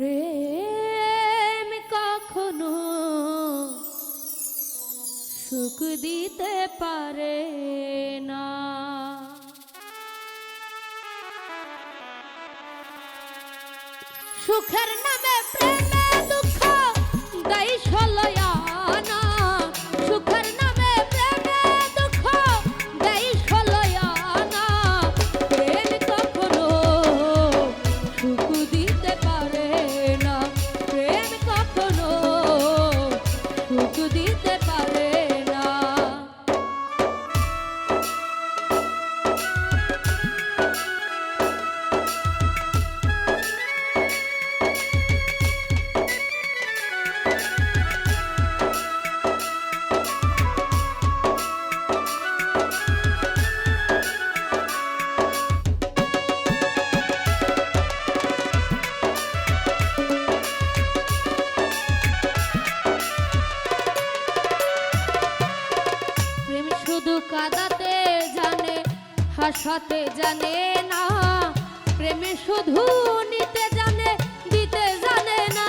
প্রেম কখনো সুখ দিতে পারে না। সুখের নামে প্রেম সতে জানে না, প্রেমে শুধু নিতে জানে, দিতে জানে না।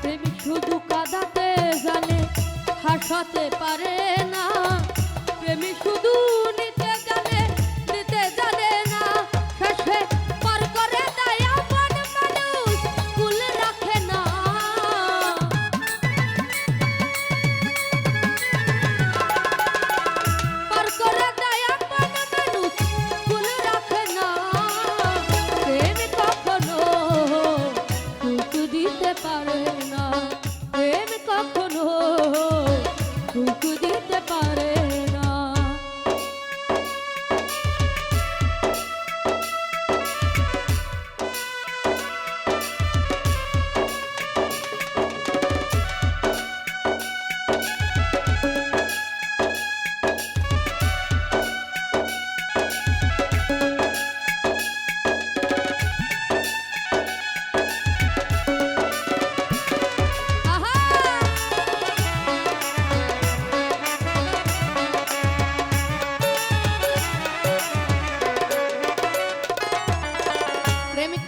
প্রেম শুধু কাঁদাতে জানে, হাসাতে পারে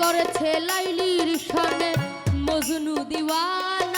ধরেছে লাইলির সনে মজনু দিওয়ান।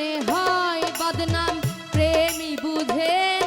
হয় বদনাম প্রেমী বুঝে